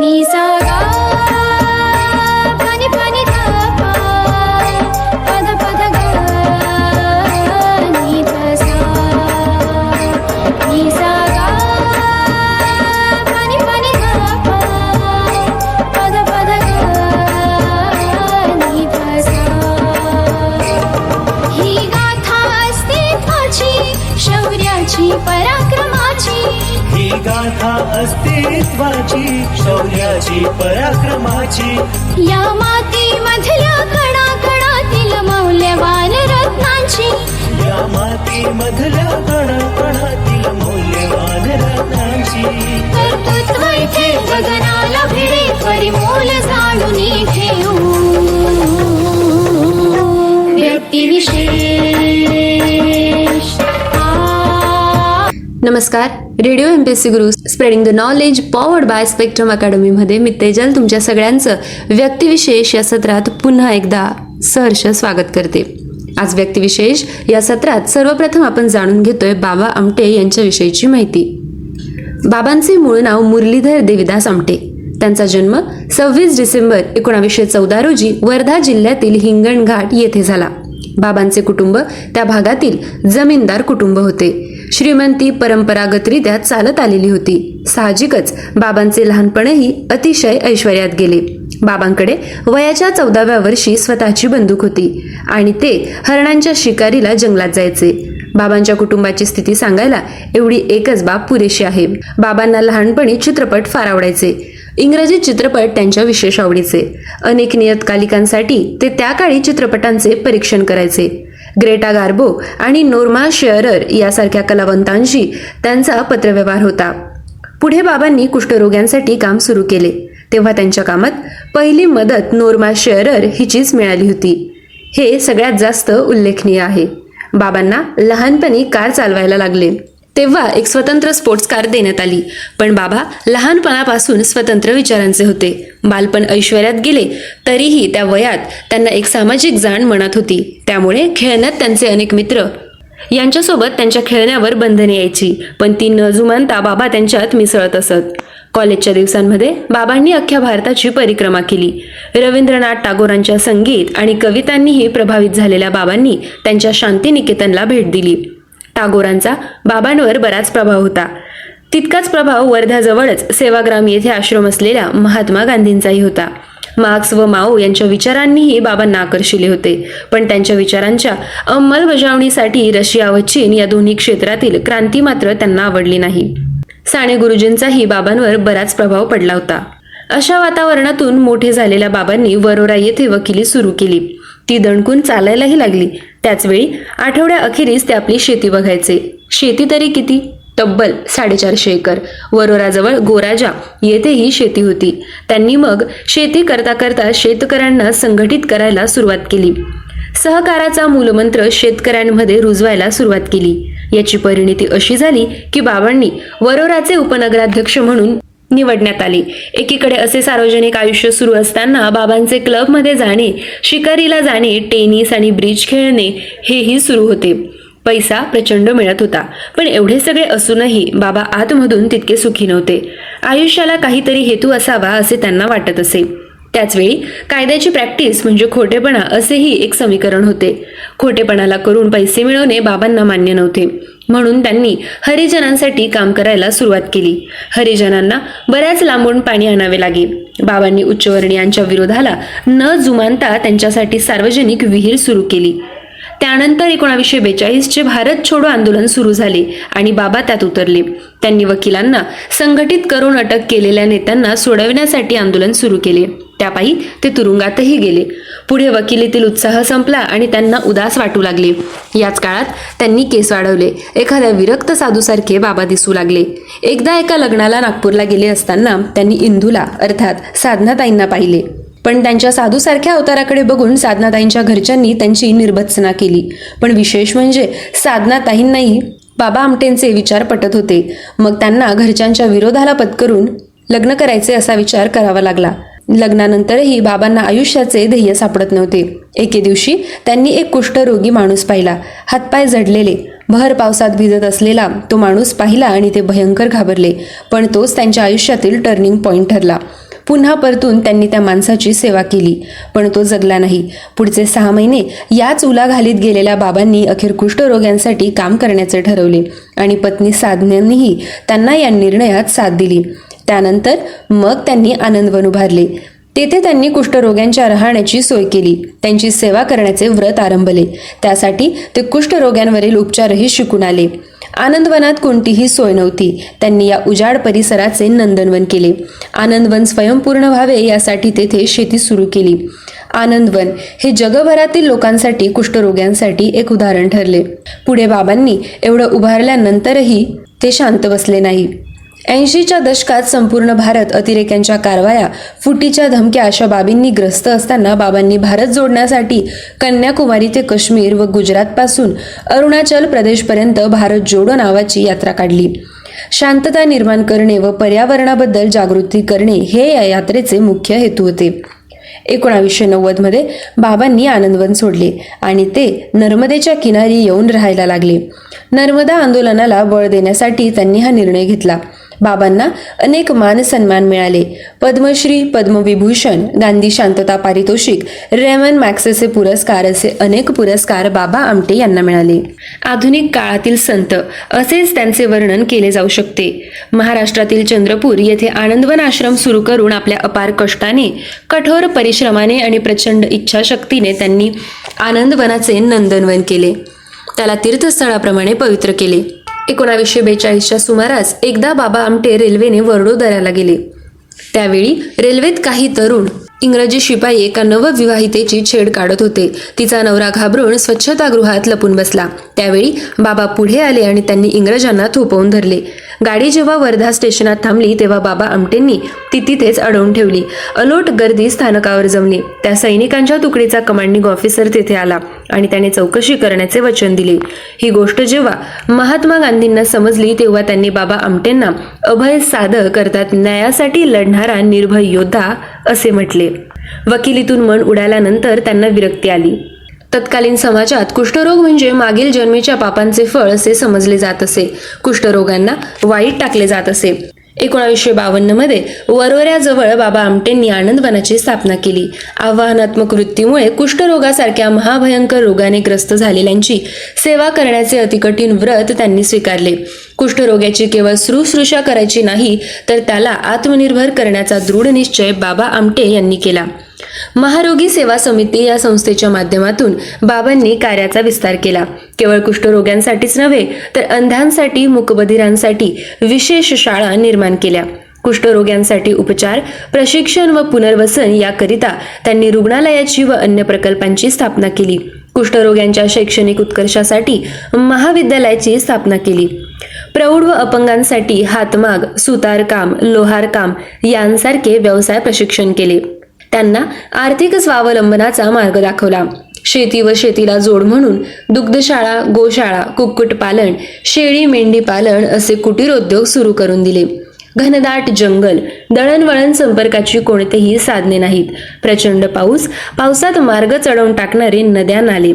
नि पराक्रमाची या मातीमधल्या कणा कणातील मौल्यवान रत्नांची. या माती मधल्या कणाकणातील मौल्यवान रत्नांची. कर्तृत्व इथे गगनाला भिडे परिमोल जाणून घेऊ व्यक्तिविशेष आ. नमस्कार. Radio M P S C Guru spreading the knowledge powered by spectrum अकॅडमीमध्ये मी तेजल तुमच्या सगळ्यांचं व्यक्तिविशेष या सत्रात पुन्हा एकदा सहर्ष स्वागत करते. आज व्यक्तिविशेष या सत्रात सर्वप्रथम आपण जाणून घेतोय बाबा आमटे यांच्याविषयीची माहिती. बाबांचे मूळ नाव मुरलीधर देविदास आमटे. त्यांचा जन्म सव्वीस डिसेंबर एकोणावीसशे चौदा रोजी वर्धा जिल्ह्यातील हिंगणघाट येथे झाला. बाबांचे कुटुंब त्या भागातील जमीनदार कुटुंब होते. श्रीमंती परंपरागतरित्या चालत आलेली होती. साहजिकच बाबांचे लहानपणही अतिशय ऐश्वर्यात गेले. बाबांकडे वयाच्या चौदाव्या वर्षी स्वतःची बंदूक होती आणि ते हरणांच्या शिकारीला जंगलात जायचे. बाबांच्या कुटुंबाची स्थिती सांगायला एवढी एकच बाब पुरेशी आहे. बाबांना लहानपणी चित्रपट फार आवडायचे. इंग्रजी चित्रपट त्यांच्या विशेष आवडीचे. अनेक नियतकालिकांसाठी ते त्या काळी चित्रपटांचे परीक्षण करायचे. ग्रेटा गार्बो आणि नोर्मा शेअरर यासारख्या कलावंतांशी त्यांचा पत्रव्यवहार होता. पुढे बाबांनी कुष्ठरोग्यांसाठी काम सुरू केले. तेव्हा त्यांच्या कामात पहिली मदत नोर्मा शेअरर हिचीच मिळाली होती. हे सगळ्यात जास्त उल्लेखनीय आहे. बाबांना लहानपणी कार चालवायला लागले. तेव्हा एक स्वतंत्र स्पोर्ट्स कार देण्यात आली. पण बाबा लहानपणापासून स्वतंत्र विचारांचे होते. बालपण ऐश्वर्यात गेले तरीही त्या वयात त्यांना एक सामाजिक जाण मनात होती. त्यामुळे खेळण्यात त्यांचे अनेक मित्र यांच्यासोबत त्यांच्या खेळण्यावर बंधने यायची. पण ती न जुमानता बाबा त्यांच्यात मिसळत असत. कॉलेजच्या दिवसांमध्ये बाबांनी अख्ख्या भारताची परिक्रमा केली. रवींद्रनाथ टागोरांच्या संगीत आणि कवितांनीही प्रभावित झालेल्या बाबांनी त्यांच्या शांतिनिकेतनला भेट दिली. टागोरांचा बाबांवर बराच प्रभाव होता. तितकाच प्रभाव वर्ध्याजवळच सेवाग्राम येथे आश्रम असलेल्या महात्मा गांधींचाही होता. मार्क्स व माओ यांच्या विचारांनीही बाबांना आकर्षिले होते. पण त्यांच्या विचारांच्या अंमलबजावणीसाठी रशिया व चीन या दोन्ही क्षेत्रातील क्रांती मात्र त्यांना आवडली नाही. साने गुरुजींचाही बाबांवर बराच प्रभाव पडला होता. अशा वातावरणातून मोठे झालेल्या बाबांनी वरोरा येथे वकिली सुरू केली. ती दणकून चालायलाही लागली. त्याचवेळी आठवड्या अखेरीस ते आपली शेती बघायचे. शेती तरी किती? तब्बल साडेचारशे एकर. वरोराजवळ गोराजा येथेही शेती होती. त्यांनी मग शेती करता करता शेतकऱ्यांना संघटित करायला सुरुवात केली. सहकाराचा मूलमंत्र शेतकऱ्यांमध्ये रुजवायला सुरुवात केली. याची परिणिती अशी झाली की बाबांनी वरोराचे उपनगराध्यक्ष म्हणून निवडण्यात आली. एकीकडे असे सार्वजनिक आयुष्य सुरू असताना बाबांचे क्लबमध्ये जाणे शिकारीला जाणे टेनिस आणि ब्रिज खेळणे हेही सुरू होते. पैसा प्रचंड मिळत होता. पण एवढे सगळे असूनही बाबा आतमधून तितके सुखी नव्हते. आयुष्याला काहीतरी हेतू असावा असे त्यांना वाटत असे. त्याचवेळी कायद्याची प्रॅक्टिस म्हणजे खोटेपणा असेही एक समीकरण होते. खोटेपणाला करून पैसे मिळवणे बाबांना मान्य नव्हते. म्हणून त्यांनी हरिजनांसाठी काम करायला सुरुवात केली. हरिजनांना बऱ्याच लांबून पाणी आणावे लागे. बाबांनी उच्चवर्णीयांच्या विरोधाला न जुमानता त्यांच्यासाठी सार्वजनिक विहीर सुरू केली. त्यानंतर एकोणावीसशे बेचाळीसचे भारत छोडो आंदोलन सुरू झाले आणि बाबा त्यात उतरले. त्यांनी वकिलांना संघटित करून अटक केलेल्या नेत्यांना सोडवण्यासाठी आंदोलन सुरू केले. त्यापायी ते तुरुंगातही गेले. पुढे वकिलीतील उत्साह संपला आणि त्यांना उदास वाटू लागले. याच काळात त्यांनी केस वाढवले. एखाद्या विरक्त साधूसारखे बाबा दिसू लागले. एकदा एका लग्नाला नागपूरला गेले असताना त्यांनी इंदूला अर्थात साधनाताईंना पाहिले. पण त्यांच्या साधूसारख्या अवताराकडे बघून साधनाताईंच्या घरच्यांनी त्यांची निर्भत्सना केली. पण विशेष म्हणजे साधनाताईंनाही बाबा आमटेंचे विचार पटत होते. मग त्यांना घरच्यांच्या विरोधाला पत्करून लग्न करायचे असा विचार करावा लागला. लग्नानंतरही बाबांना आयुष्याचे ध्येय सापडत नव्हते. एके दिवशी त्यांनी एक कुष्ठरोगी माणूस पाहिला. हातपाय जडलेले. भर पावसात भिजत असलेला तो माणूस पाहिला आणि ते भयंकर घाबरले पण तोच त्यांच्या आयुष्यातील टर्निंग पॉईंट ठरला. पुन्हा परतून त्यांनी त्या माणसाची सेवा केली पण तो जगला नाही. पुढचे सहा महिने याच उलाघालीत गेलेल्या बाबांनी अखेर कुष्ठरोग्यांसाठी काम करण्याचे ठरवले आणि पत्नी साधन्यांनीही त्यांना या निर्णयात साथ दिली. त्यानंतर मग त्यांनी आनंदवन उभारले. तेथे त्यांनी कुष्ठरोग्यांच्या राहण्याची सोय केली. त्यांची सेवा करण्याचे व्रत आरंभले. त्यासाठी ते कुष्ठरोग्यांवरील उपचारही शिकून आले. आनंदवनात कोणतीही सोय नव्हती. त्यांनी या उजाड परिसराचे नंदनवन केले. आनंदवन स्वयंपूर्ण व्हावे यासाठी तेथे शेती सुरू केली. आनंदवन हे जगभरातील लोकांसाठी कुष्ठरोग्यांसाठी एक उदाहरण ठरले. पुढे बाबांनी एवढं उभारल्यानंतरही ते शांत बसले नाही. ऐंशीच्या दशकात संपूर्ण भारत अतिरेक्यांच्या कारवाया फुटीच्या धमक्या अशा बाबींनी ग्रस्त असताना बाबांनी भारत जोडण्यासाठी कन्याकुमारी ते काश्मीर व गुजरातपासून अरुणाचल प्रदेशपर्यंत भारत जोडो नावाची यात्रा काढली. शांतता निर्माण करणे व पर्यावरणाबद्दल जागृती करणे हे या यात्रेचे मुख्य हेतू होते. एकोणावीसशे नव्वदमध्ये बाबांनी आनंदवन सोडले आणि ते नर्मदेच्या किनारी येऊन राहायला लागले. नर्मदा आंदोलनाला बळ देण्यासाठी त्यांनी हा निर्णय घेतला. बाबांना अनेक मान सन्मान मिळाले. पद्मश्री पद्मविभूषण गांधी शांतता पारितोषिक रेमन मॅक्सेसे पुरस्कार असे अनेक पुरस्कार बाबा आमटे यांना मिळाले. आधुनिक काळातील संत असेच त्यांचे वर्णन केले जाऊ शकते. महाराष्ट्रातील चंद्रपूर येथे आनंदवन आश्रम सुरू करून आपल्या अपार कष्टाने कठोर परिश्रमाने आणि प्रचंड इच्छाशक्तीने त्यांनी आनंदवनाचे नंदनवन केले. त्याला तीर्थस्थळाप्रमाणे पवित्र केले. एकोणावीसशे बेचाळीसच्या सुमारास एकदा बाबा आमटे रेल्वेने वडोदऱ्याला गेले. त्यावेळी रेल्वेत काही तरुण इंग्रजी शिपाई एका नवविवाहितेची छेड काढत होते. तिचा नवरा घाबरून स्वच्छतागृहात लपून बसला. त्यावेळी बाबा पुढे आले आणि त्यांनी इंग्रजांना थोपवून धरले. गाडी जेव्हा वर्धा स्टेशनात थांबली तेव्हा बाबा आमटेंनी ती तिथेच अडवून ठेवली. अलोट गर्दी स्थानकावर जमली. त्या सैनिकांच्या तुकडीचा कमांडिंग ऑफिसर तेथे आला आणि त्याने चौकशी करण्याचे वचन दिले. ही गोष्ट जेव्हा महात्मा गांधींना समजली तेव्हा त्यांनी बाबा आमटेंना अभय साधक करतात न्यायासाठी लढणारा निर्भय योद्धा असे म्हटले. वकिलीतून मन उडाल्यानंतर त्यांना विरक्ती आली. तत्कालीन समाजात कुष्ठरोग म्हणजे मागील जन्मेच्या पापांचे फळ असे समजले जात असे. कुष्ठरोगांना वाईट टाकले जात असे. एकोणावीसशे बावन्नमध्ये वरोऱ्याजवळ बाबा आमटेंनी आनंदवनाची स्थापना केली. आव्हानात्मक वृत्तीमुळे कुष्ठरोगासारख्या महाभयंकर रोगाने ग्रस्त झालेल्यांची सेवा करण्याचे अतिकठीण व्रत त्यांनी स्वीकारले. कुष्ठरोग्याची केवळ सुश्रुषा करायची नाही तर त्याला आत्मनिर्भर करण्याचा दृढ निश्चय बाबा आमटे यांनी केला. महारोगी सेवा समिती या संस्थेच्या माध्यमातून बाबांनी कार्याचा विस्तार केला. केवळ कुष्ठरोग्यांसाठीच नव्हे तर अंधांसाठी मुकबधिरांसाठी विशेष शाळा निर्माण केल्या. कुष्ठरोग्यांसाठी उपचार प्रशिक्षण व पुनर्वसन याकरिता त्यांनी रुग्णालयाची व अन्य प्रकल्पांची स्थापना केली. कुष्ठरोग्यांच्या शैक्षणिक उत्कर्षासाठी महाविद्यालयाची स्थापना केली. प्रौढ व अपंगांसाठी हातमाग सुतारकाम लोहारकाम यांसारखे व्यवसाय प्रशिक्षण केले. त्यांना आर्थिक स्वावलंबनाचा मार्ग दाखवला. शेती व शेतीला जोड म्हणून दुग्धशाळा गोशाळा कुक्कुटपालन शेळी मेंढी पालन असे कुटीरोद्योग सुरू करून दिले. घनदाट जंगल दळणवळण संपर्काची कोणतेही साधने नाहीत. प्रचंड पाऊस पावसात मार्ग चढवून टाकणारे नद्या नाले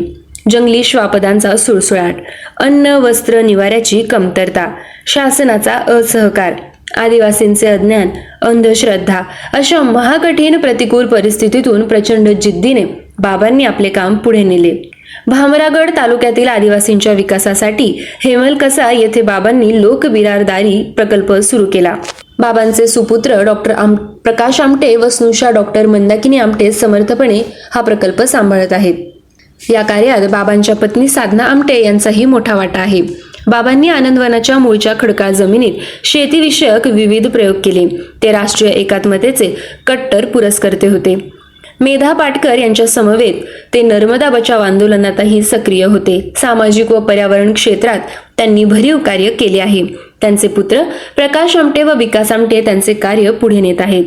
जंगली श्वापदांचा सुळसुळाट अन्न वस्त्र निवाऱ्याची कमतरता शासनाचा असहकार आदिवासींचे अज्ञान अंधश्रद्धा अशा महाकठीण प्रतिकूल परिस्थितीतून प्रचंड जिद्दीने बाबांनी आपले काम पुढे नेले. भामरागड तालुक्यातील आदिवासींच्या विकासासाठी हेमलकसा येथे बाबांनी लोकबिरारदारी प्रकल्प सुरू केला. बाबांचे सुपुत्र डॉक्टर आम प्रकाश आमटे व स्नुषा डॉक्टर मंदाकिनी आमटे समर्थपणे हा प्रकल्प सांभाळत आहेत. या कार्यात बाबांच्या पत्नी साधना आमटे यांचाही मोठा वाटा आहे. बाबांनी आनंदवनाच्या मूळच्या खडकाळ जमिनीत शेतीविषयक विविध प्रयोग केले. ते राष्ट्रीय एकात्मतेचे कट्टर पुरस्कर्ते होते. मेधा पाटकर यांच्या समवेत ते नर्मदा बचाव आंदोलनातही सक्रिय होते. सामाजिक व पर्यावरण क्षेत्रात त्यांनी भरीव कार्य केले आहे. त्यांचे पुत्र प्रकाश आमटे व विकास आमटे त्यांचे कार्य पुढे नेत आहेत.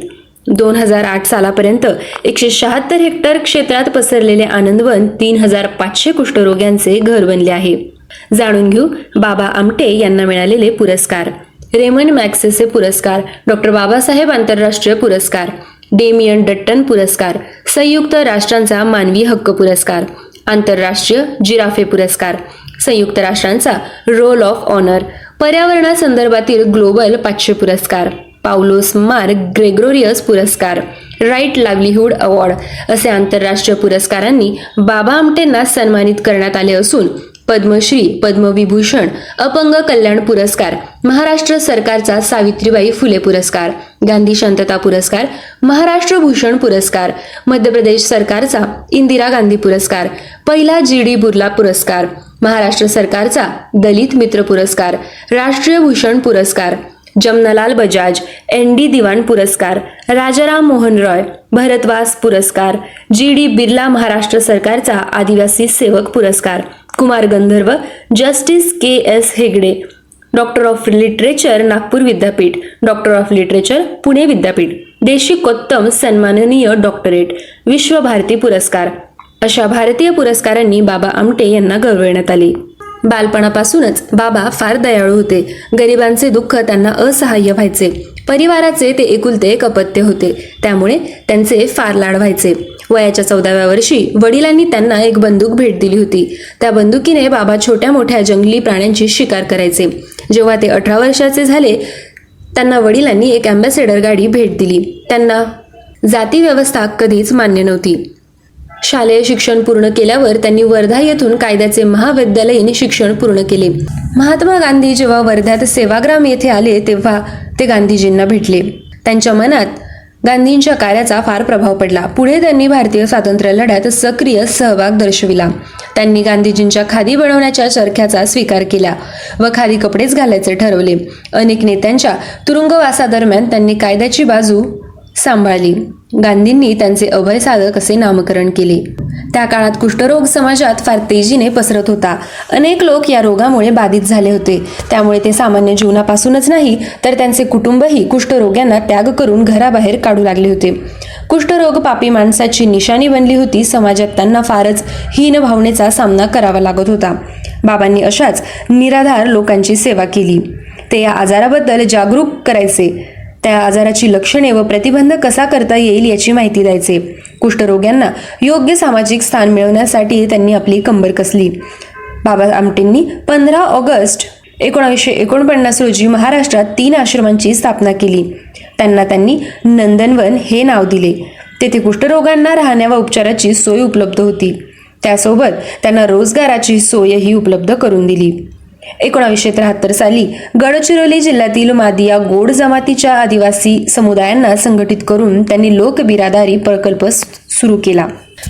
दोन हजार आठ सालापर्यंत एकशे शहात्तर हेक्टर क्षेत्रात पसरलेले आनंदवन तीन हजार पाचशे कुष्ठरोग्यांचे घर बनले आहे. जाणून घेऊ बाबा आमटे यांना मिळालेले पुरस्कार. रेमन मॅक्सेसे पुरस्कार डॉक्टर बाबासाहेब आंतरराष्ट्रीय पुरस्कार डेमियन डट्टन पुरस्कार संयुक्त राष्ट्रांचा मानवी हक्क पुरस्कार आंतरराष्ट्रीय जिराफे पुरस्कार संयुक्त राष्ट्रांचा रोल ऑफ ऑनर पर्यावरणासंदर्भातील ग्लोबल पाचशे पुरस्कार पावलोस मार ग्रेग्रोरियस पुरस्कार राईट लाईव्हलीहूड अवॉर्ड असे आंतरराष्ट्रीय पुरस्कारांनी बाबा आमटेंना सन्मानित करण्यात आले असून पद्मश्री पद्मविभूषण अपंग कल्याण पुरस्कार महाराष्ट्र सरकारचा सावित्रीबाई फुले पुरस्कार गांधी शांतता पुरस्कार महाराष्ट्र भूषण पुरस्कार मध्य प्रदेश सरकारचा इंदिरा गांधी पुरस्कार पहिला जी डी बुर्ला पुरस्कार महाराष्ट्र सरकारचा दलित मित्र पुरस्कार राष्ट्रीय भूषण पुरस्कार जमनालाल बजाज एन डी दिवाण पुरस्कार राजाराम मोहन रॉय भरतवास पुरस्कार जी डी बिर्ला महाराष्ट्र सरकारचा आदिवासी सेवक पुरस्कार Kumar Gandharva justice K S Hegde doctor of literature Nagpur विद्यापीठ डॉक्टर ऑफ लिटरेचर पुणे विद्यापीठ देशी कोत्तम सन्माननीय डॉक्टरेट विश्वभारती पुरस्कार. अशा भारतीय पुरस्कारांनी बाबा आमटे यांना गौरवण्यात आले. बालपणापासूनच बाबा फार दयाळू होते. गरिबांचे दुःख त्यांना असहाय्य व्हायचे. परिवाराचे ते एकुलते एक अपत्य होते. त्यामुळे त्यांचे फार लाड व्हायचे. वयाच्या चौदाव्या वर्षी वडिलांनी त्यांना एक बंदूक भेट दिली होती. त्या बंदुकीने बाबा छोट्या मोठ्या जंगली प्राण्यांची शिकार करायचे. जेव्हा ते अठरा वर्षाचे झाले त्यांना वडिलांनी एक अँबॅसेडर गाडी भेट दिली. त्यांना जाती व्यवस्था कधीच मान्य नव्हती. शालेय शिक्षण पूर्ण केल्यावर त्यांनी वर्धा येथून कायद्याचे महाविद्यालयीन शिक्षण पूर्ण केले. महात्मा गांधी जेव्हा वर्ध्यात सेवाग्राम येथे आले तेव्हा ते गांधीजींना भेटले. त्यांच्या मनात गांधींच्या कार्याचा फार प्रभाव पडला. पुढे त्यांनी भारतीय स्वातंत्र्य लढ्यात सक्रिय सहभाग दर्शविला. त्यांनी गांधीजींच्या खादी बनवण्याच्या चरख्याचा स्वीकार केला व खादी कपडेच घालायचे ठरवले. अनेक नेत्यांच्या तुरुंगवासादरम्यान त्यांनी कायद्याची बाजू सांभाळली. गांधींनी त्यांचे अभय साधक असे नामकरण केले. त्या काळात कुष्ठरोग समाजात फार तेजीने पसरत होता. अनेक लोक या रोगामुळे बाधित झाले होते. त्यामुळे ते सामान्य जीवनापासूनच नाही तर त्यांचे कुटुंबही कुष्ठरोग्यांना त्याग करून घराबाहेर काढू लागले होते. कुष्ठरोग पापी माणसाची निशाणी बनली होती. समाजात त्यांना फारच हीन भावनेचा सामना करावा लागत होता. बाबांनी अशाच निराधार लोकांची सेवा केली. ते या आजाराबद्दल जागरूक करायचे. त्या आजाराची लक्षणे व प्रतिबंध कसा करता येईल याची माहिती द्यायचे. कुष्ठरोग्यांना योग्य सामाजिक स्थान मिळवण्यासाठी त्यांनी आपली कंबर कसली. बाबा आमटेंनी पंधरा ऑगस्ट एकोणावीसशे एकोणपन्नास रोजी महाराष्ट्रात तीन आश्रमांची स्थापना केली. त्यांना त्यांनी नंदनवन हे नाव दिले. तेथे कुष्ठरोगांना राहण्या व उपचाराची सोय उपलब्ध होती. त्यासोबत त्यांना रोजगाराची सोयही उपलब्ध करून दिली. एकोणावीसशे त्र्याहत्तर साली गडचिरोली जिल्ह्यातील मादिया गोड जमातीच्या आदिवासी समुदायांना संघटित करून त्यांनी लोकबिरादारी प्रकल्प सुरू केला.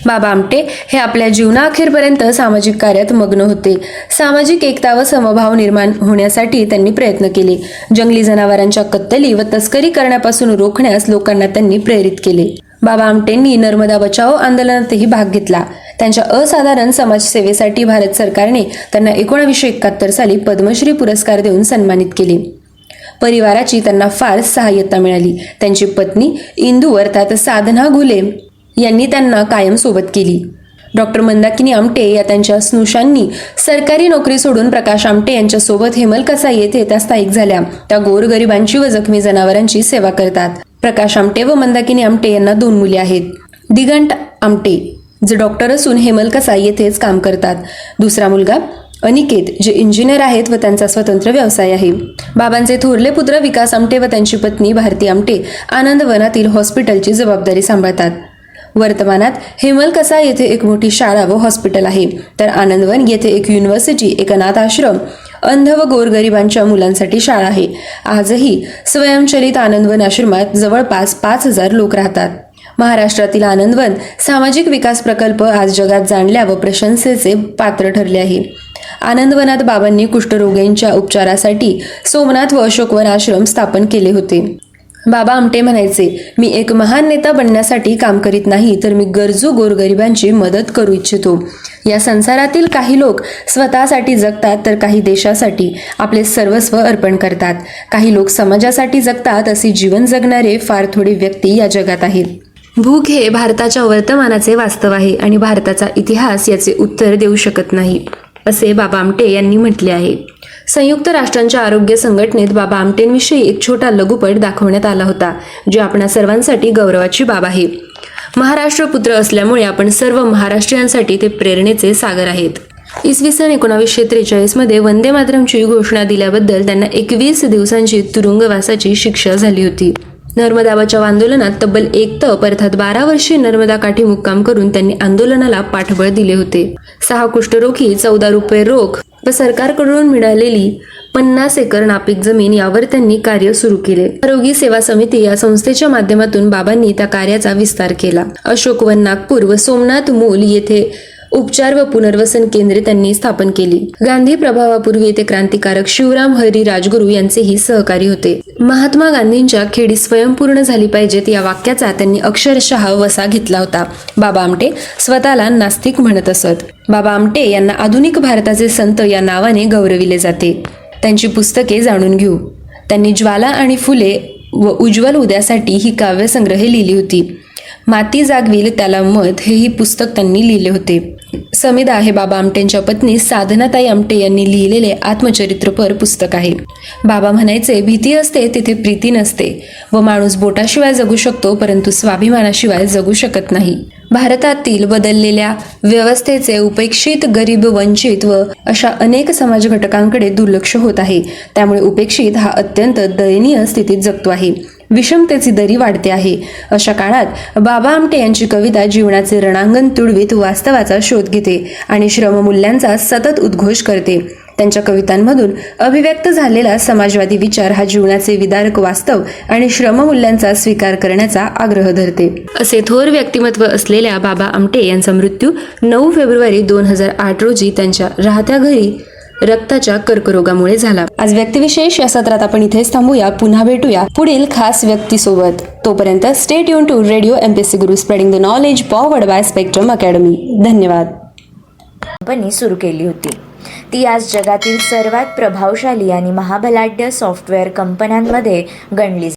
बाबा आमटे हे आपल्या जीवनाअखेरपर्यंत सामाजिक कार्यात मग्न होते. सामाजिक एकता व समभाव निर्माण होण्यासाठी त्यांनी प्रयत्न केले. जंगली जनावरांच्या कत्तली व तस्करी करण्यापासून रोखण्यास लोकांना त्यांनी प्रेरित केले. बाबा आमटेंनी नर्मदा बचाओ आंदोलनातही भाग घेतला. त्यांच्या असाधारण समाजसेवेसाठी भारत सरकारने त्यांना एकोणावीसशे एकाहत्तर साली पद्मश्री पुरस्कार देऊन सन्मानित केले. परिवाराची त्यांना फार सहाय्यता मिळाली. त्यांची पत्नी इंदू अर्थात साधना घुले यांनी त्यांना कायम सोबत केली. डॉक्टर मंदाकिनी आमटे या त्यांच्या स्नुषांनी सरकारी नोकरी सोडून प्रकाश आमटे यांच्यासोबत हेमल कसा येथे त्या स्थायिक झाल्या. त्या गोरगरिबांची व जखमी जनावरांची सेवा करतात. प्रकाश आमटे व मंदाकिनी आमटे यांना दोन मुले आहेत. दिगंट आमटे जे डॉक्टर असून हेमलकसा येथेच काम करतात. दुसरा मुलगा अनिकेत जे इंजिनियर आहेत व त्यांचा स्वतंत्र व्यवसाय आहे. बाबांचे थोरले पुत्र विकास आमटे व त्यांची पत्नी भारती आमटे आनंदवनातील हॉस्पिटलची जबाबदारी सांभाळतात. वर्तमानात हेमलकसा येथे एक मोठी शाळा व हॉस्पिटल आहे. तर आनंदवन येथे एक युनिव्हर्सिटी एक अनाथ आश्रम अंध व गोरगरिबांच्या मुलांसाठी शाळा आहे. आजही स्वयंचलित आनंदवन आश्रमात जवळपास पाच हजार लोक राहतात. महाराष्ट्रातील आनंदवन सामाजिक विकास प्रकल्प आज जगात जाणल्या व प्रशंसेचे पात्र ठरले आहे. आनंदवनात बाबांनी कुष्ठरोगींच्या उपचारासाठी सोमनाथ व अशोकवन आश्रम स्थापन केले होते. बाबा आमटे म्हणायचे मी एक महान नेता बनण्यासाठी काम करीत नाही तर मी गरजू गोरगरिबांची मदत करू इच्छितो. या संसारातील काही लोक स्वतःसाठी जगतात तर काही देशासाठी आपले सर्वस्व अर्पण करतात. काही लोक समाजासाठी जगतात असे जीवन जगणारे फार थोडे व्यक्ती या जगात आहेत. भूक हे भारताच्या वर्तमानाचे वास्तव आहे आणि भारताचा इतिहास याचे उत्तर देऊ शकत नाही असे बाबा आमटे यांनी म्हटले आहे. संयुक्त राष्ट्रांच्या आरोग्य संघटनेत बाबा आमटेंविषयी एक छोटा लघुपट दाखवण्यात आला होता जो आपणा सर्वांसाठी गौरवाची बाब आहे. महाराष्ट्र पुत्र असल्यामुळे आपण सर्व महाराष्ट्रीयांसाठी ते प्रेरणेचे सागर आहेत. इसवी सन एकोणावीसशे त्रेचाळीसमध्ये वंदे मातरमची घोषणा दिल्याबद्दल त्यांना एकवीस दिवसांची तुरुंगवासाची शिक्षा झाली होती. नर्मदा बचाव आंदोलनात तब्बल एक तप अर्थात बारा वर्षे नर्मदा काठी मुक्काम करून त्यांनी आंदोलनाला पाठबळ दिले होते. सहा कुष्ठरोगी चौदा रुपये रोख व सरकारकडून मिळालेली पन्नास एकर नापीक जमीन यावर त्यांनी कार्य सुरू केले. आरोग्य सेवा समिती या संस्थेच्या माध्यमातून बाबांनी त्या कार्याचा विस्तार केला. अशोकवन नागपूर व सोमनाथ मूल येथे उपचार व पुनर्वसन केंद्रे त्यांनी स्थापन केली. गांधी प्रभावापूर्वी येथे क्रांतिकारक शिवराम हरी राजगुरू यांचेही सहकारी होते. महात्मा गांधींच्या खेडी स्वयंपूर्ण झाली पाहिजेत या वाक्याचा त्यांनी अक्षरशः वसा घेतला होता. बाबा आमटे स्वतःला नास्तिक म्हणत असत. बाबा आमटे यांना आधुनिक भारताचे संत या नावाने गौरविले जाते. त्यांची पुस्तके जाणून घेऊ. त्यांनी ज्वाला आणि फुले व उज्ज्वल उद्यासाठी ही काव्यसंग्रहे लिहिली होती. माती जागविल त्याला मत हे ही पुस्तक त्यांनी लिहिले होते. समिदा हे बाबा आमटेंच्या पत्नी साधनाताई आमटे यांनी लिहिलेले आत्मचरित्रपर पुस्तक आहे. बाबा म्हणायचे भीती असते तिथे प्रीती नसते. व माणूस बोटाशिवाय जगू शकतो परंतु स्वाभिमानाशिवाय जगू शकत नाही. भारतातील बदललेल्या व्यवस्थेचे उपेक्षित गरीब वंचित व अशा अनेक समाज घटकांकडे दुर्लक्ष होत आहे. त्यामुळे उपेक्षित हा अत्यंत दयनीय स्थितीत जगतो आहे. विषमतेची दरी वाढते आहे. अशा काळात बाबा आमटे यांची कविता जीवनाचे रणांगण तुडवीत वास्तवाचा शोध घेते आणि श्रममूल्यांचा सतत उद्घोष करते. त्यांच्या कवितांमधून अभिव्यक्त झालेला समाजवादी विचार हा जीवनाचे विदारक वास्तव आणि श्रममूल्यांचा स्वीकार करण्याचा आग्रह धरते. असे थोर व्यक्तिमत्व असलेल्या बाबा आमटे यांचा मृत्यू नऊ फेब्रुवारी दोन हजार आठ रोजी त्यांच्या राहत्या घरी रक्ताच्या कर्करोगामुळे झाला. आज व्यक्तिविशेष या सत्रात आपण इथेच थांबूया. पुन्हा भेटूया पुढील खास व्यक्तीसोबत. तोपर्यंत stay युन to radio MPSC Guru spreading the knowledge powered by spectrum academy धन्यवाद. कंपनी सुरू केली होती. ती आज जगातील सर्वात प्रभावशाली आणि महाबलाढ्य सॉफ्टवेअर कंपन्यांमध्ये गणली